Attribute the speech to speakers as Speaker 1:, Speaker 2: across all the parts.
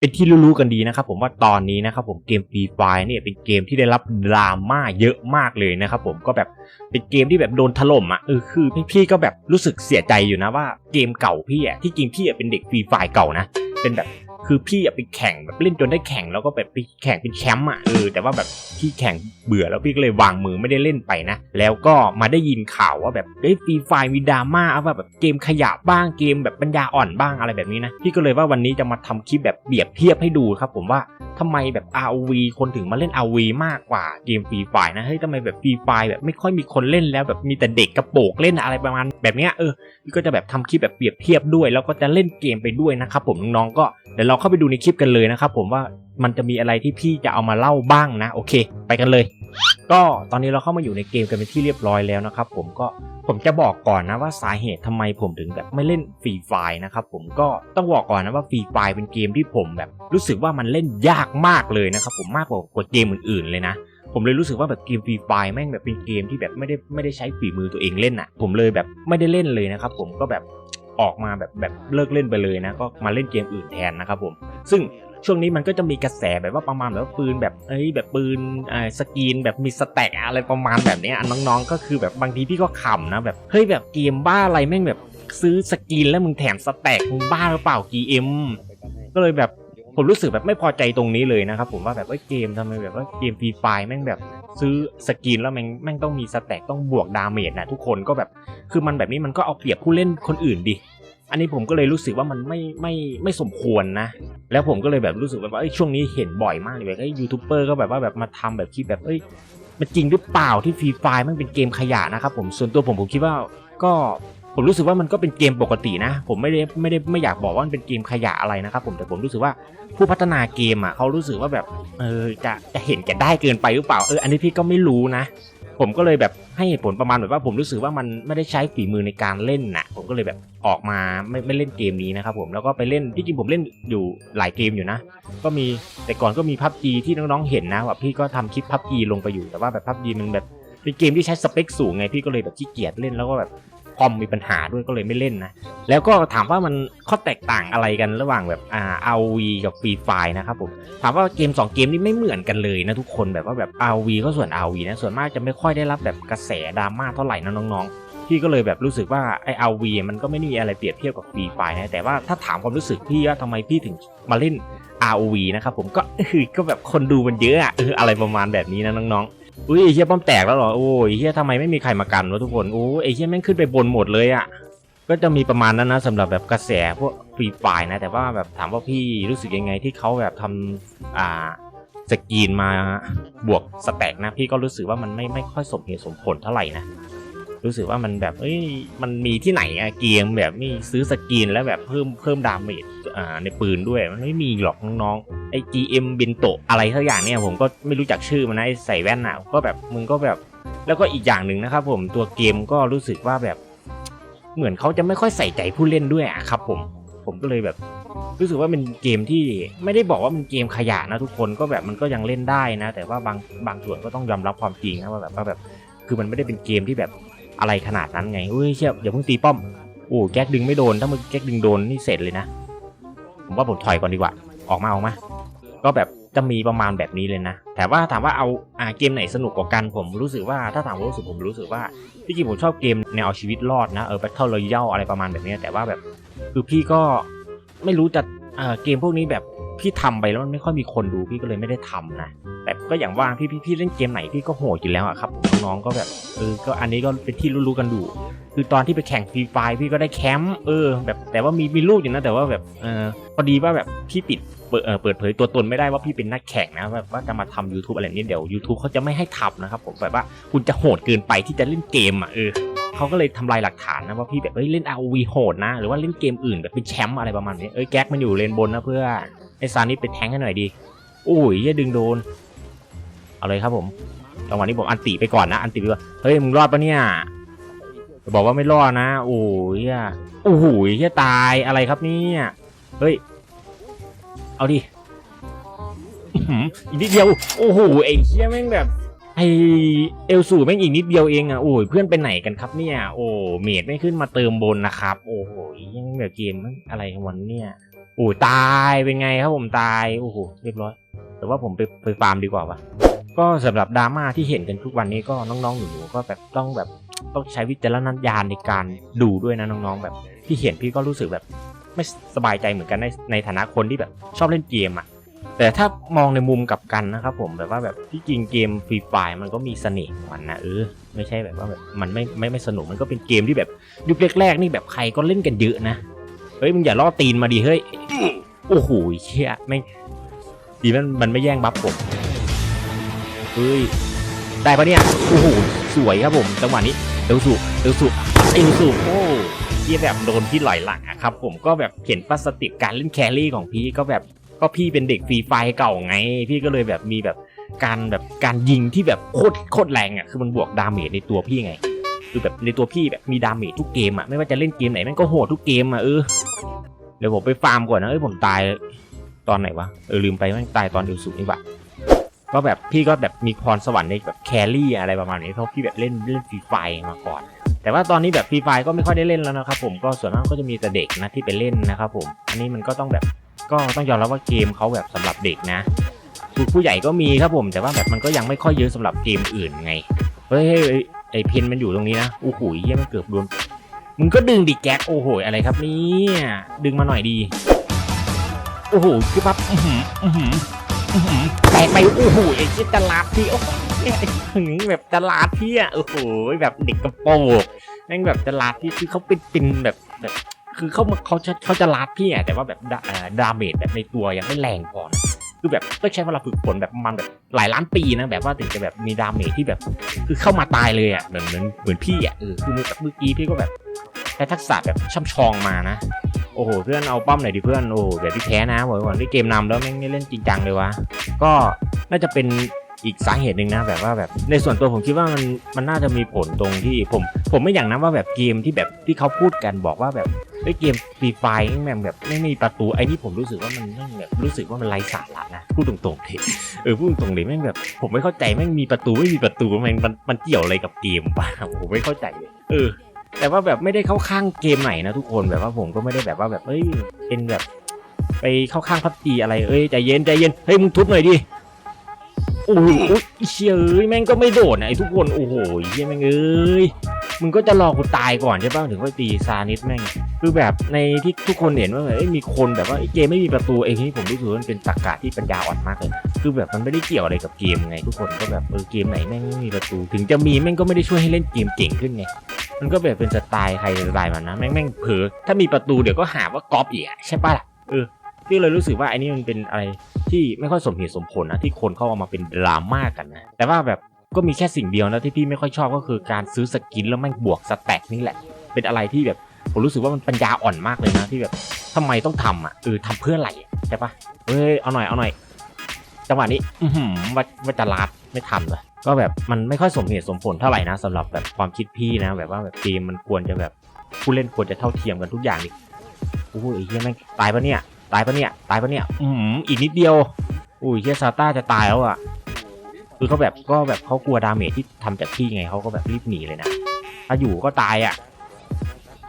Speaker 1: เป็นที่รู้ๆกันดีนะครับผมว่าตอนนี้นะครับผมเกมฟรีไฟเนี่ยเป็นเกมที่ได้รับดราม่าเยอะมากเลยนะครับผมก็แบบเป็นเกมที่แบบโดนถล่มอะเออคือพี่ๆก็แบบรู้สึกเสียใจอยู่นะว่าเกมเก่าพี่อะที่จริงพี่อะเป็นเด็กฟรีไฟเก่านะเป็นแบบ คือพี่อะไปแข่งแบบเล่นจนได้แข่งแล้วก็แบบไปแข่งเป็นแชมป์อะเออแต่ว่าแบบพี่แข่งเบื่อแล้วพี่ก็เลยวางมือไม่ได้เล่นไปนะ แล้วก็มาได้ยินข่าวว่าแบบเอ้ฟรีไฟมีดราม่าว่าแบบเกมขยะบ้างเกมแบบปัญญาอ่อนบ้างอะไรแบบนี้นะพี่ก็เลยว่าวันนี้จะมาทำคลิปแบบเปรียบเทียบให้ดูครับผมว่าทำไมแบบ ROV คนถึงมาเล่น ROV มากกว่าเกมฟรีไฟนะเฮ้ยทำไมแบบฟรีไฟแบบไม่ค่อยมีคนเล่นแล้วแบบมีแต่เด็กกระโปงเล่นอะไรประมาณแบบเนี้ยเออพี่ก็จะแบบทำคลิปแบบเปรียบเทียบด้วย แล้วก็จะเล่นเกมไปด้วยนะครับผมน้องๆก็ ดี๋ยวเราเข้าไปดูในคลิปกันเลยนะครับผมว่ามันจะมีอะไรที่พี่จะเอามาเล่าบ้างนะ โอเค ไปกันเลย ก็ตอนนี้เราเข้ามาอยู่ในเกมกันเป็นที่เรียบร้อยแล้วนะครับผมก็ผมจะบอกก่อนนะว่าสาเหตุทำไมผมถึงแบบไม่เล่นฟรีไฟนะครับผมก็ต้องบอกก่อนนะว่าฟรีไฟเป็นเกมที่ผมแบบรู้สึกว่ามันเล่นยากมากเลยนะครับผมมากกว่ากว่าเกมอื่นๆเลยนะผมเลยรู้สึกว่าแบบเกมฟรีไฟแม่งแบบเป็นเกมที่แบบไม่ได้ไม่ได้ใช้ฝีมือตัวเองเล่นอะ ผมเลยแบบไม่ได้เล่นเลยนะครับผมก็แบบ ออกมาแบบแบบเลิกเล่นไปเลยนะ ก็มาเล่นเกมอื่นแทนนะครับผม ซึ่งช่วงนี้มันก็จะมีกระแสแบบว่าประมาณแบบว่าปืนแบบเอ้ยแบบปืนอ่าสกีนแบบมีสแต็กอะไรประมาณแบบนี้น้องๆ ก็คือแบบบางทีพี่ก็ขำนะแบบเฮ้ยแบบเกมบ้าอะไรแม่งแบบซื้อสกรีนแล้วมึงแถมสแต็กมึงบ้าหรือเปล่ากีเอ็มก็เลยแบบ ผมรู้สึกแบบไม่พอใจตรงนี้เลยนะครับผมว่าแบบว่าเกมทำไมแบบว่าเกมฟรีไฟแม่งแบบซื้อสกินแล้วแม่งแม่งต้องมีสแต็กต้องบวกดาเมจนะทุกคนก็แบบคือมันแบบนี้มันก็เอาเปรียบผู้เล่นคนอื่นดิอันนี้ผมก็เลยรู้สึกว่ามันไม่ไม่ไม่สมควรนะ แล้วผมก็เลยแบบรู้สึกแบบว่าเอ้ช่วงนี้เห็นบ่อยมากเลยแบบไอ้ยูทูบเบอร์ก็แบบว่าแบบมาทำแบบคลิปแบบเอ้ยมันจริงหรือเปล่าที่ฟรีไฟมันเป็นเกมขยะนะครับผมส่วนตัวผมผมคิดว่าก็ ผมรู้สึกว่ามันก็เป็นเกมปกตินะ ผมไม่ได้ไม่ได้ไม่อยากบอกว่ามันเป็นเกมขยะอะไรนะครับผมแต่ผมรู้สึกว่าผู้พัฒนาเกมอะเขารู้สึกว่าแบบเออจะจะเห็นแก่ได้เกินไปหรือเปล่าเอออันนี้พี่ก็ไม่รู้นะ ผมก็เลยแบบให้เหตุผลประมาณแบบว่าผมรู้สึกว่ามันไม่ได้ใช้ฝีมือในการเล่นนะผมก็เลยแบบออกมาไม่ไม่เล่นเกมนี้นะครับผมแล้วก็ไปเล่นที่จริงผมเล่นอยู่หลายเกมอยู่นะ ก็มีแต่ก่อนก็มีพับจีที่น้องๆเห็นนะว่าพี่ก็ทำคลิปพับจีลงไปอยู่แต่ว่าแบบพับจีมันแบบเป็นเกมที่ใช้สเปคสูงไงพี่ก็เลยแบบขี้เกียจเล่นแล้วก็แบบ คอมมีปัญหาด้วยก็เลยไม่เล่นนะ แล้วก็ถามว่ามันข้อแตกต่างอะไรกันระหว่างแบบอ่า RV กับ Free Fire นะครับผมถามว่าเกม 2 เกมนี้ไม่เหมือนกันเลยนะทุกคนแบบว่าแบบ RV ก็ส่วน RV นะส่วนมากจะไม่ค่อยได้รับแบบกระแสดราม่าเท่าไหร่นะน้องๆพี่ก็เลยแบบรู้สึกว่าไอ้ RV มันก็ไม่มีอะไรเปรียบเทียบกับ Free Fire นะแต่ว่าถ้าถามความรู้สึกพี่ว่าทำไมพี่ถึงมาเล่น ROV นะครับผมก็คือก็แบบคนดูมันเยอะอะเอออะไรประมาณแบบนี้นะน้องๆ อุ้ยไอ้เฮียป้อมแตกแล้วเหรอโอ้ยไอ้เฮียทำไมไม่มีใครมากันวะทุกคนโอ้ยไอ้เฮียแม่งขึ้นไปบนหมดเลยอะก็จะมีประมาณนั้นนะสำหรับแบบกระแสพวกฟรีไฟนะ แต่ว่าแบบถามว่าพี่รู้สึกยังไงที่เขาแบบทำอ่าสกรีนมาบวกสแต็กนะ พี่ก็รู้สึกว่ามันไม่ไม่ค่อยสมเหตุสมผลเท่าไหร่นะ รู้สึกว่ามันแบบเอ้ยมันมีที่ไหนอะเกมแบบนี่ซื้อสกรีนแล้วแบบเพิ่มเพิ่มดาเมจอ่าในปืนด้วยมันไม่มีหรอกน้องๆไอ้ GM บินโตอะไรทั้งอย่างเนี่ยผมก็ไม่รู้จักชื่อมันนะไอ้ใส่แว่นอะก็แบบมึงก็แบบแล้วก็อีกอย่างหนึ่งนะครับผมตัวเกมก็รู้สึกว่าแบบ เหมือนเขาจะไม่ค่อยใส่ใจผู้เล่นด้วยอะครับ ผมผมก็เลยแบบ รู้สึกว่าเป็นเกมที่ไม่ได้บอกว่ามันเกมขยะนะทุกคนก็แบบมันก็ยังเล่นได้นะ แต่ว่าบางบางส่วนก็ต้องยอมรับความจริงนะว่าแบบว่าแบบคือมันไม่ได้เป็นเกมที่แบบ อะไรขนาดนั้นไงเฮ้ยเชี่ยอย่าเพิ่งตีป้อมโอ้แก๊กดึงไม่โดนถ้ามึงแก๊กดึงโดนนี่เสร็จเลยนะผมว่าผมถอยก่อนดีกว่า ออกมาออกมา ก็แบบจะมีประมาณแบบนี้เลยนะ แต่ว่าถามว่าเอาอ่าเกมไหนสนุกกว่ากันผมรู้สึกว่าถ้าถามว่ารู้สึกผมรู้สึกว่าที่จริงผมชอบเกมแนวเอาชีวิตรอดนะเออ Battle Royale อะไรประมาณแบบนี้แต่ว่าแบบ คือพี่ก็ไม่รู้จะเออเกมพวกนี้แบบ พี่ทำไปแล้วมันไม่ค่อยมีคนดูพี่ก็เลยไม่ได้ทำนะแต่ก็อย่างว่าพี่พี่พี่เล่นเกมไหนพี่ก็โหดอยู่แล้วอะครับน้องๆก็แบบเออก็อันนี้ก็เป็นที่รู้ๆกันดู คือตอนที่ไปแข่งฟรีไฟพี่ก็ได้แคมป์เออแบบแต่ว่ามีมีรูปอยู่นะแต่ว่าแบบเออพอดีว่าแบบพี่ปิดเปิดเปิดเผยตัวตนไม่ได้ว่าพี่เป็นนักแข่งนะแบบว่าจะมาทำ YouTube อะไรนี้เดี๋ยว YouTube เขาจะไม่ให้ทำนะครับผมแบบว่าคุณจะโหดเกินไปที่จะเล่นเกมอะเออเขาก็เลยทำลายหลักฐานนะว่าพี่แบบเอ้ยเล่น ROV โหดนะหรือว่าเล่นเกมอื่นแบบเป็นแชมป์อะไรประมาณนี้เอ้ยแก๊กมันอยู่เลนบนนะเพื่อ ไอ้ซานี่ไปแทงให้หน่อยดีโอ้ยอย่าดึงโดน เอาเลยครับผม จังหวะนี้ผมอันติไปก่อนนะ อันติไปก่อนเฮ้ย มึงรอดปะเนี่ยบอกว่าไม่รอดนะ โอ้ยโอ้โหเฮียตาย อะไรครับเนี่ย เฮ้ย เอาดิอืมอีกนิดเดียว โอ้โห ไอ้เฮียแม่งแบบ ไอเอลสูแม่งอีกนิดเดียวเองอะ โอ้ย เพื่อนไปไหนกันครับเนี่ย โอ้ เมดไม่ขึ้นมาเติมบนนะครับ โอ้โหยังแบบเกมมันอะไรของวันเนี่ย โอ้ตายเป็นไงครับผมตายโอ้โหเรียบร้อย แต่ว่าผมไปไปฟาร์มดีกว่าวะก็สำหรับดราม่าที่เห็นกันทุกวันนี้ก็น้องๆหนูๆก็แบบต้องแบบต้องใช้วิจารณญาณในการดูด้วยนะน้องๆแบบที่เห็นพี่ก็รู้สึกแบบไม่สบายใจเหมือนกันในในฐานะคนที่แบบชอบเล่นเกมอะแต่ถ้ามองในมุมกับกันนะครับผมแบบว่าแบบที่จริงเกมฟรีไฟมันก็มีเสน่ห์ของมันนะเออไม่ใช่แบบว่าแบบมันไม่ไม่ไม่สนุกมันก็เป็นเกมที่แบบยุคแรกๆนี่แบบใครก็เล่นกันเยอะนะ เฮ้ยมึงอย่าล่อตีนมาดิเฮ้ยโอ้โหเชี่ยแม่ดีมันมันไม่แย่งบัฟผมเฮ้ยได้ปะเนี่ยโอ้โหสวยครับผมจังหวะนี้เอลสุเอลสุเอลสุโอ้ที่แบบโดนพี่หลอยหลังอะครับ ผมก็แบบเห็นพลาสติกการเล่นแครี่ของพี่ก็แบบก็พี่เป็นเด็กฟรีไฟเก่าไง พี่ก็เลยแบบมีแบบการแบบการยิงที่แบบโคตรโคตรแรงอะคือมันบวกดาเมจในตัวพี่ไง คือแบบในตัวพี่แบบมีดาเมจทุกเกมอะไม่ว่าจะเล่นเกมไหนม่งก็โหดทุกเกมอะเออเดี๋ยวผมไปฟาร์มก่อนนะเอ้ยผมตายตอนไหนวะเออลืมไปแม่งตายตอนเอลสุนี่ว่าก็แบบพี่ก็แบบมีพรสวรรค์ในแบบแครี่อะไรประมาณนี้เพราะพี่แบบเล่นเล่นฟรีไฟมาก่อนแต่ว่าตอนนี้แบบฟรีไฟก็ไม่ค่อยได้เล่นแล้วนะครับผมก็ส่วนมากก็จะมีแต่เด็กนะที่ไปเล่นนะครับผมอันนี้มันก็ต้องแบบก็ต้องยอมรับว่าเกมเขาแบบสำหรับเด็กนะคือผู้ใหญ่ก็มีครับผม แต่ว่าแบบมันก็ยังไม่ค่อยเยอะสำหรับเกมอื่นไงเฮ้ย ไอเพนมันอยู่ตรงนี้นะโอ้โหเยี่ยมันเกือบโดนมึงก็ดึงดิแก๊กโอ้โหอะไรครับเนี่ยดึงมาหน่อยดี โอ้โหคือปั๊บอื้อหืออือหืออือหือแตกไปโอ้โหไอ้ชิตลาดพี่โอ้โหถึงแบบตลาดพี่อะโอ้โหแบบเด็กกระโปงแม่งแบบจะลาดที่คือเขาเป็นปินแบบแบบคือเขาเขาจะเขาจะลาดพี่อะแต่ว่าแบบดาเอ่อดาเมจแบบในตัวยังไม่แรงพอนะ คือแบบต้องใช้เวลาฝึกฝนแบบมันแบบหลายล้านปีนะแบบว่าถึงจะแบบมีดาเมจที่แบบ คือเข้ามาตายเลยอะเหมือนเหมือนเหมือนพี่อะเออคือเมื่อกี้พี่ก็แบบใช้ทักษะแบบช่ำชองมานะโอ้โหเพื่อนเอาป้อมหน่อยดิเพื่อนโอ้โหเดี๋ยวพี่แพ้นะบอกก่อนที่เกมนำแล้วแม่งไม่เล่นจริงจังเลยวะก็น่าจะเป็นอีกสาเหตุหนึ่งนะแบบว่าแบบในส่วนตัวผมคิดว่ามันมันน่าจะมีผลตรงที่ผม ผมไม่อย่างนั้นว่าแบบเกมที่แบบที่เขาพูดกันบอกว่าแบบ เฮ้ยเกมฟรีไฟแม่งแบบไม่มีประตูไอ้นี่ผมรู้สึกว่ามันแม่งแบบรู้สึกว่ามันไร้สาระนะพูดตรงๆเลยเออพูดตรงๆเลยแม่งแบบผมไม่เข้าใจแม่งมีประตูไม่มีประตูแม่งมันมันเกี่ยวอะไรกับเกมวะผมไม่เข้าใจเลยเออ แต่ว่าแบบไม่ได้เข้าข้างเกมไหนนะทุกคนแบบว่าผมก็ไม่ได้แบบว่าแบบเอ้ยเป็นแบบ ไปเข้าข้างพับจีอะไรเอ้ยใจเย็นใจเย็นเฮ้ยมึงทุบหน่อยดิโอ้โหเชยแม่งก็ไม่โดดนะไอ้ทุกคนโอ้โหเชี่ยแม่งเอ้ย มึงก็จะรอกูตายก่อนใช่ป่ะถึงค่อยตีซานิสแม่ง คือแบบในที่ทุกคนเห็นว่าแบบเอ้ยมีคนแบบว่าเกมไม่มีประตูเองนี่ผมรู้สึกว่ามันเป็นตรรกะที่ปัญญาอ่อนมากเลย คือแบบมันไม่ได้เกี่ยวอะไรกับเกมไง ทุกคนก็แบบเออเกมไหนแม่งไม่มีประตู ถึงจะมีแม่งก็ไม่ได้ช่วยให้เล่นเกมเก่งขึ้นไงมันก็แบบเป็นสไตล์ใครสไตล์มันนะแม่งแม่งเผลอถ้ามีประตูเดี๋ยวก็หาว่าก๊อปอีกใช่ป่ะล่ะเออพี่เลยรู้สึกว่าไอ้นี่มันเป็นอะไรที่ไม่ค่อยสมเหตุสมผลนะที่คนเข้าเอามาเป็นดราม่ากันนะแต่ว่าแบบ ก็มีแค่สิ่งเดียวนะที่พี่ไม่ค่อยชอบก็คือการซื้อสกินแล้วแม่งบวกสแต็กนี่แหละ เป็นอะไรที่แบบผมรู้สึกว่ามันปัญญาอ่อนมากเลยนะที่แบบทำไมต้องทำอะเออทำเพื่ออะไรใช่ปะเอ้ยเอาหน่อยเอาหน่อยจังหวะนี้อืว่าว่าจะลัดไม่ทำเลยก็แบบมันไม่ค่อยสมเหตุสมผลเท่าไหร่นะสำหรับแบบความคิดพี่นะ แบบว่าแบบเกมมันควรจะแบบผู้เล่นควรจะเท่าเทียมกันทุกอย่างดิโอ้ยเหี้ยแม่งตายปะเนี่ยตายปะเนี่ยตายปะเนี่ยอืมอีกนิดเดียวอุ้ยเฮียซาต้าจะตายแล้วอะ คือเขาแบบก็แบบเขากลัวดาเมจที่ทำจากพี่ไงเขาก็แบบรีบหนีเลยนะ ถ้าอยู่ก็ตายอะ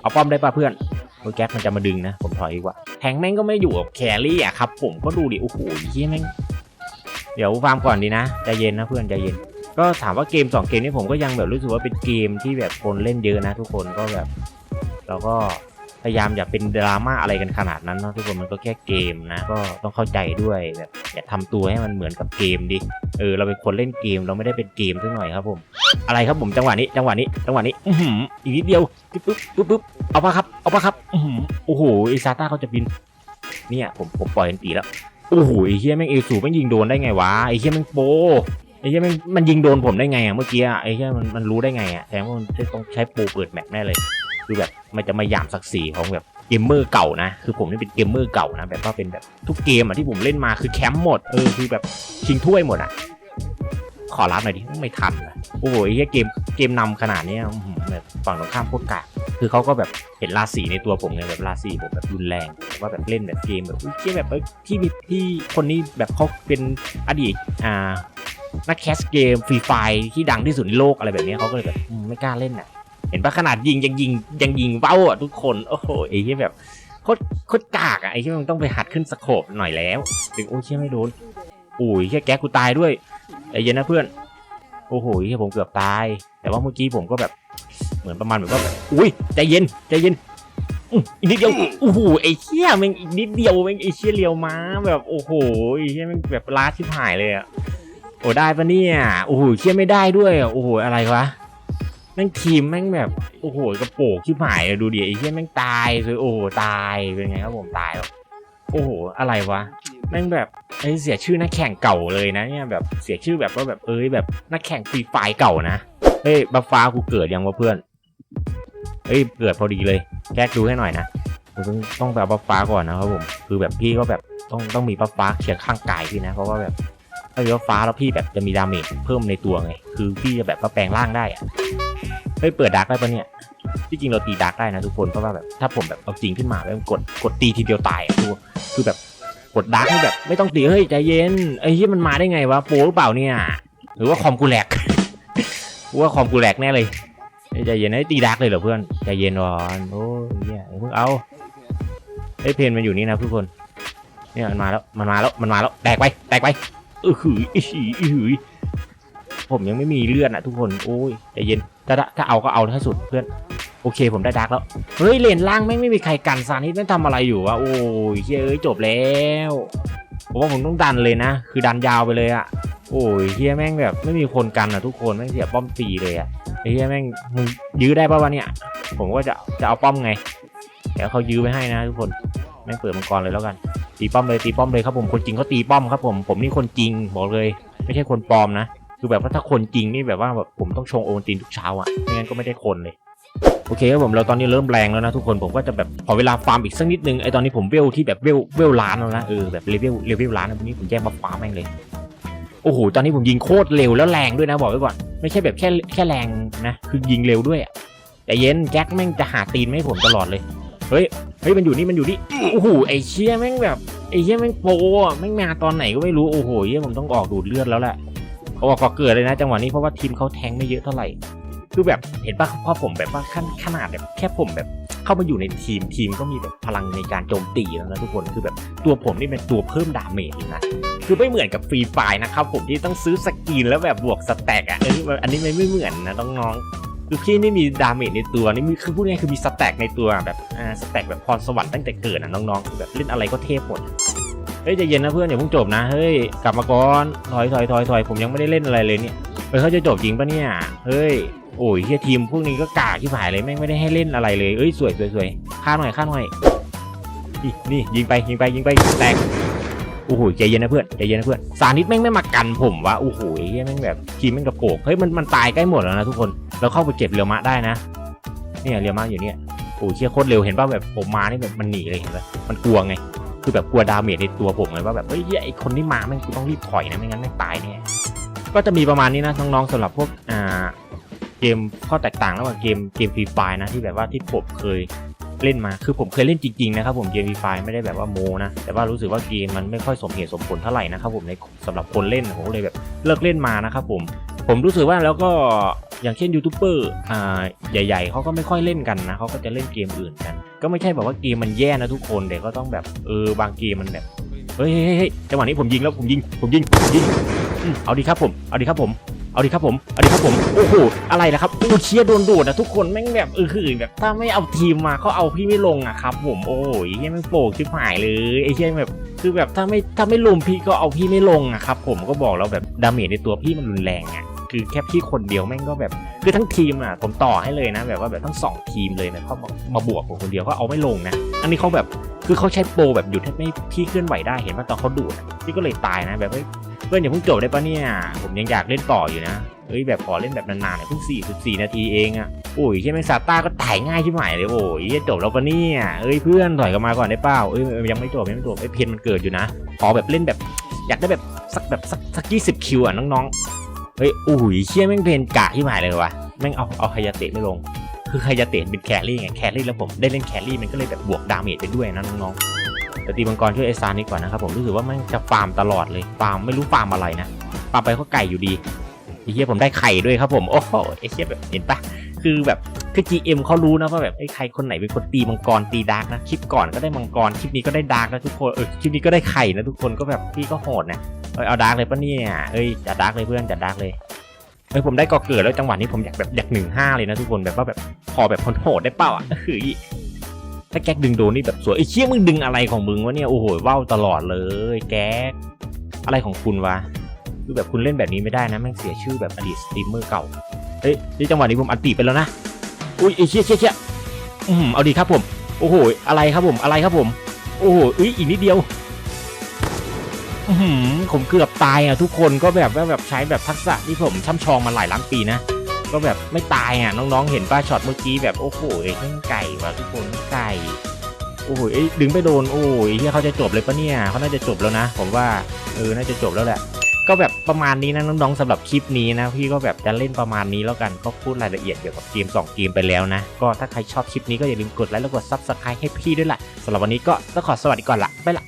Speaker 1: เอาป้อมได้ป่ะเพื่อนโอ้ยแก๊ปมันจะมาดึงนะ ผมถอยดีกว่า แทงแม่งก็ไม่อยู่กับแครี่อะครับผมก็ดูดิ โอ้โหเฮียแม่ง เดี๋ยวฟาร์มก่อนดีนะใจเย็นนะเพื่อนใจเย็น ก็ถามว่าเกมสองเกมนี้ผมก็ยังแบบรู้สึกว่าเป็นเกมที่แบบคนเล่นเยอะนะทุกคนก็แบบ แล้วก็ พยายามอย่าเป็นดราม่าอะไรกันขนาดนั้นเนาะทุกคนมันก็แค่เกมนะก็ต้องเข้าใจด้วยแบบอย่าทำตัวให้มันเหมือนกับเกมดิเออเราเป็นคนเล่นเกมเราไม่ได้เป็นเกมสักหน่อยครับผม อะไรครับผมจังหวะนี้จังหวะนี้จังหวะนี้อื้อหืออีกนิดเดียวปึ๊บปึ๊บปึ๊บปึ๊บเอาปะครับเอาปะครับอื้อหือโอ้โหไอซาต้าเขาจะบิน เนี่ยผมผมปล่อยอันตีแล้วโอ้โหไอเฮียแม่งเอลสูแม่งยิงโดนได้ไงวะไอเฮียแม่งโปไอ้เฮียแม่งมันยิงโดนผมได้ไงอะเมื่อกี้อะไอ้เฮียมันมันรู้ได้ไงอะแสดงว่ามันต้องใช้โปรเปิดแมปแน่เลย คือแบบมันจะมาหยามศักดิ์ศรีของแบบเกมเมอร์เก่านะ คือผมนี่เป็นเกมเมอร์เก่านะ แบบว่าเป็นแบบทุกเกมอะที่ผมเล่นมาคือแคมป์หมด เออคือแบบชิงถ้วยหมดอะ ขอรับหน่อยดิ ไม่ทันอะโอ้โหไอ้เหี้ยเกมเกมนำขนาดเนี้ยอื้อหือแบบฝั่งตรงข้ามโคตรกากคือเขาก็แบบเห็นราศีในตัวผมไงแบบราศีผมแบบรุนแรง ว่าแบบเล่นแบบเกมแบบอุ้ยเกมแบบเอ้ยที่มีที่คนนี้แบบเขาเป็นอดีตอ่านักแคสเกมฟรีไฟที่ดังที่สุดในโลกอะไรแบบเนี้ยเขาก็เลยแบบอืมไม่กล้าเล่นอะ เห็นปะขนาดยิงยังยิงยังยิงเบ้าอะทุกคน โอ้โหไอ้ที่แบบโคตรโคตรกากอะไอ้ที่มันต้องไปหัดขึ้นสโคปหน่อยแล้วถึงโอ้ยเชี่ยไม่โดนอุ้ยเชี่ยแก๊กกูตายด้วยใจเย็นนะเพื่อน โอ้โหเชี่ยผมเกือบตาย แต่ว่าเมื่อกี้ผมก็แบบเหมือนประมาณแบบว่าอุ้ยใจเย็นใจเย็นอีกนิดเดียวโอ้โหไอ้เชี่ยม่งอีกนิดเดียวม่งไอ้เชี่ยเลียวม้าแบบโอ้โหไอ้เชี่ยม่งแบบล้าชิบหายเลยอะโอ้ได้ปะเนี่ยโอ้โหเชี่ยไม่ได้ด้วยโอ้โหอะไรวะ ม่งทีมแม่งแบบโอ้โหกระโปงชิบหายดูดิไอ้เชี่ยแม่งตายเลยโอ้โหตายเป็นไงครับผมตายแล้วโอ้โหอะไรวะแม่งแบบไอ้เสียชื่อนักแข่งเก่าเลยนะเนี่ยแบบเสียชื่อแบบว่าแบบเอ้ยแบบนักแข่งฟรีไฟเก่านะเฮ้ยบัฟฟ้ากูเกิดยังวะเพื่อนเฮ้ยเกิดพอดีเลยแก้ดูให้หน่อยนะต้องต้องแบบบัฟฟ้าก่อนนะครับผมคือแบบพี่ก็แบบต้องต้องมีบัฟฟ้าเคียงข้างกายพี่นะเพราะว่าแบบถ้ามีบัฟฟ้าแล้วพี่แบบจะมีดาเมจเพิ่มในตัวไงคือพี่จะแบบว่าแปลงร่างได้อะ เฮ้ยเปิดดักได้ปะเนี่ยที่จริงเราตีดักได้นะทุกคนเพราะว่าแบบถ้าผมแบบเอาจริงขึ้นมาแล้วกดกดตีทีเดียวตายอะคือคือแบบกดดาร์กให้แบบ ไม่ต้องตีเฮ้ยใจเย็นไอ้ที่มันมาได้ไงวะโปรหรือเปล่าเนี่ย หรือว่าคอมกูแหลกว่าคอมกูแหลกแน่เลยใจเย็นไอ้ตีดาร์กเลยเหรอเพื่อนใจเย็นก่อนโอ้ยเนี่ยเพิ่งเอาไอ้ยเพนมันอยู่นี่นะทุกคน เนี่ยมันมาแล้วมันมาแล้วมันมาแล้วแตกไปแตกไปเออหืออือหือผมยังไม่มีเลือดนะทุกคนโอ้ยใจเย็น ถ้าถ้าเอาก็เอาให้สุดเพื่อนโอเคผมได้ดาร์กแล้ว เฮ้ยเลนล่างไม่ไม่มีใครกันซานิสไม่ทำอะไรอยู่วะโอ้ยเฮ้ยจบแล้วผมว่าผมต้องดันเลยนะ คือดันยาวไปเลยอะโอ้ยเฮียแม่งแบบไม่มีคนกันอะทุกคนแม่งเสียป้อมตีเลยอะเฮียแม่งมึงยื้อได้ป่าวะเนี่ย ผมก็จะจะเอาป้อมไงเดี๋ยวเขายื้อไว้ให้นะทุกคนแม่งเปิดมังกรเลยแล้วกัน ตีป้อมเลยตีป้อมเลยครับผมคนจริงเขาตีป้อมครับผมผมนี่คนจริงบอกเลย ไม่ใช่คนปลอมนะ คือแบบว่าถ้าคนจริงนี่แบบว่าแบบผมต้องชงโอวัลตินทุกเช้าอะไม่งั้นก็ไม่ได้คนเลยโอเคครับผมเราตอนนี้เริ่มแรงแล้วนะทุกคนผมก็จะแบบขอเวลาฟาร์มอีกสักนิดนึงไอตอนนี้ผมเวลที่แบบเวลเวลล้านแล้วนะเออแบบเลเวลเลเวลล้านนะวันนี้ผมแย่มาฟาร์มแม่งเลยโอ้โหตอนนี้ผมยิงโคตรเร็วแล้วแรงด้วยนะบอกไว้ก่อนไม่ใช่แบบแค่แค่แรงนะคือยิงเร็วด้วยอะแต่เย็นแจ็คแม่งจะหาตีนไม่ให้ผมตลอดเลยเฮ้ยเฮ้ยมันอยู่นี่มันอยู่นี่โอ้โหไอเชี่ยแม่งแบบไอเชี่ยแม่งโปะแม่งมาตอนไหนก็ไม่รู้โอ้โหเหี้ยผมต้องออกดูดเลือดแล้วแหละ เขาบอกขอเกิดเลยนะจังหวะนี้เพราะว่าทีมเขาแทงไม่เยอะเท่าไหร่ คือแบบเห็นปะพอผมแบบว่าขั้นขนาดแบบแค่ผมแบบเข้ามาอยู่ในทีมทีมก็มีแบบพลังในการโจมตีแล้วนะทุกคนคือแบบตัวผมนี่เป็นตัวเพิ่มดาเมจเลยนะคือไม่เหมือนกับฟรีไฟนะครับผมที่ต้องซื้อสกินแล้วแบบบวกสแต็กอะเอออันนี้มันไม่เหมือนนะน้องๆคือพี่นี่มีดาเมจในตัวนี่มีคือพูดง่ายคือมีสแต็กในตัวแบบอ่าสแต็กแบบพรสวรรค์ตั้งแต่เกิดนะน้องๆคือแบบเล่นอะไรก็เทพหมด เฮ้ยใจเย็นนะเพื่อนอย่าเพิ่งจบนะเฮ้ยกลับมาก่อนถอยถอยถอยถอยผมยังไม่ได้เล่นอะไรเลยเนี่ยเฮ้ยเขาจะจบจริงปะเนี่ยเฮ้ยโอ้ยเฮียทีมพวกนี้ก็กากที่ผายเลยแม่งไม่ได้ให้เล่นอะไรเลยเอ้ยสวยสวยสวยฆ่าหน่อยฆ่าหน่อยนี่นี่ยิงไปยิงไปยิงไปแตกโอ้โหใจเย็นนะเพื่อนใจเย็นนะเพื่อนสานิดแม่งไม่มากันผมวะโอ้โหเฮียแม่งแบบทีมแม่งกระโปงเฮ้ยมันมันตายใกล้หมดแล้วนะทุกคนเราเข้าไปเก็บเรียวมะได้นะเนี่ยเรียวมะอยู่เนี่ยโอ้ยเฮียโคตรเร็วเห็นป่ะแบบผมมานี่แบบมันหนีเลยเห็นป่ะมันกลัวไง คือแบบกลัวดาเมจในตัวผมไงว่าแบบเฮ้ยไอคนที่มาแม่งกูต้องรีบถอยนะไม่งั้นแม่งตายแน่ก็จะมีประมาณนี้นะน้องๆสำหรับพวกอ่าเกมข้อแตกต่างระหว่างเกมเกมฟรีไฟนะที่แบบว่าที่ผมเคยเล่นมาคือผมเคยเล่นจริงๆนะครับผมเกมฟรีไฟไม่ได้แบบว่าโมนะแต่ว่ารู้สึกว่าเกมมันไม่ค่อยสมเหตุสมผลเท่าไหร่นะครับผมในสำหรับคนเล่นผมเลยแบบเลิกเล่นมานะครับผม ผมรู้สึกว่าแล้วก็อย่างเช่นยูทูบเบอร์อ่าใหญ่ ๆเขาก็ไม่ค่อยเล่นกันนะเขาก็จะเล่นเกมอื่นกัน ก็ไม่ใช่แบบว่าเกมมันแย่นะทุกคนแต่ก็ต้องแบบเออบางเกมมันแบบเฮ้ยเฮ้ยเฮ้ยจังหวะนี้ผมยิงแล้วผมยิงผมยิงยิงอเอาดีครับผมเอาดีครับผมเอาดิครับผม เอาดิครับผม โอ้โห อะไรล่ะครับโอ้เชียร์โดนดูดนะทุกคนแม่งแบบเออคือแบบถ้าไม่เอาทีมมาเขาเอาพี่ไม่ลงอะครับ ผม โอ้ยเฮียแม่งโปกชิบหายเลยไอ้เฮียแบบ คือแบบถ้าไม่ถ้าไม่ลุมพี่ก็เอาพี่ไม่ลงอะครับ ผมก็บอกแล้วแบบดาเมจในตัวพี่มันรุนแรงอะ คือแค่พี่คนเดียวแม่งก็แบบคือทั้งทีมอะผมต่อให้เลยนะ แบบว่าแบบทั้งสองทีมเลยนะเขามาบวกผมคนเดียวก็เอาไม่ลงนะ อันนี้เขาแบบคือเขาใช้โปรแบบหยุดให้ไม่พี่เคลื่อนไหวได้เห็นว่าตอนเขาดูดพี่ก็เลยตายนะ แบบเฮ้ยเพื่อนอย่าเพิ่งจบได้ปะเนี่ยผมยังอยากเล่นต่ออยู่นะเอ้ยแบบขอเล่นแบบนานๆหน่อยเพิ่ง4 4 นาทีเองอะโอ้ยใช่ไหมซาต้าก็ถ่ายง่ายที่หมายเลยโอ้ยจะจบแล้วปะเนี่ยเอ้ยเพื่อนถอยกันมาก่อนได้เปล่าเอ้ยยังไม่จบยังไม่จบไอ้เพนมันเกิดอยู่นะขอแบบเล่นแบบอยากได้แบบสักแบบสักสักยี่สิบคิวอะน้องๆ เฮ้ยโอ้ยเชี่ยแม่งเพนกะที่หมายเลยวะแม่งเอาเอาไฮยาเตะไม่ลง คือไฮยาเตะเป็นแครี่ไงแครี่แล้วผมได้เล่นแครี่มันก็เลยแบบบวกดาเมจไปด้วยนะน้องๆแต่ตีมังกรช่วยไอซานนี่ก่อนนะครับผมรู้สึกว่ามันจะฟาร์มตลอดเลยฟาร์มไม่รู้ฟาร์มอะไรนะฟาร์มไปก็ไก่อยู่ดีไอเหี้ยผมได้ไข่ด้วยครับผมโอ้โหไอเหี้ยแบบเห็นปะคือแบบคือคือ GM เขารู้นะว่าแบบไอ้ใครคนไหนเป็นคนตีมังกรตีดาร์กนะคลิปก่อนก็ได้มังกรคลิปนี้ก็ได้ดาร์กนะทุกคนเออคลิปนี้ก็ได้ไข่นะทุกคนก็แบบพี่ก็โหดนะ อยเอาดาร์กเลยปะเนี่ยเอ้ยจัดดาร์กเลยเพื่อนจัดดาร์กเลยเอ้ยผมได้ก่อเกิดแล้วจังหวะนี้ผมอยากแบบอยากหนึ่งห้าเลยนะทุกคนแบบว่าแบบพอแบบโหดได้เปล่าอะคือถ้าแก๊กดึงโดนนี่แบบสวยไอ้เชี่ยมึงดึงอะไรของมึงวะเนี่ยโอ้โหว่าวตลอดเลยแก๊กอะไรของคุณวะคือแบบคุณเล่นแบบนี้ไม่ได้นะแม่งเสียชื่อแบบอดีตสตรีมเมอร์เก่าเอ้ยนี่จังหวะนี้ผมอันติไปแล้วนะอุ้ยไอ้เชี่ยเชี่ยเชี่ยอืมเอาดีครับผม โอ้โหอะไรครับผมอะไรครับผม โอ้โหอุ้ยอีกนิดเดียว ผมเกือบตายอะทุกคนก็แบบว่าแบบใช้แบบทักษะที่ผมช่ำชองมาหลายล้านปีนะก็แบบไม่ตายอะน้องๆเห็นป้าช็อตเมื่อกี้แบบโอ้โหเอ้ยแม่งไก่ว่ะทุกคนไก่โอ้โหเอ้ยดึงไปโดนโอ้ยที่เขาจะจบเลยปะเนี่ยเขาน่าจะจบแล้วนะ ผมว่าเออน่าจะจบแล้วแหละก็แบบประมาณนี้นะน้องๆสำหรับคลิปนี้นะพี่ก็แบบจะเล่นประมาณนี้แล้วกันก็พูดรายละเอียดเกี่ยวกับเกม 2 เกมไปแล้วนะ ก็ถ้าใครชอบคลิปนี้ก็อย่าลืมกดไลค์แล้วกด Subscribe ให้พี่ด้วยล่ะสำหรับวันนี้ก็ต้องขอสวัสดีก่อนละไปละ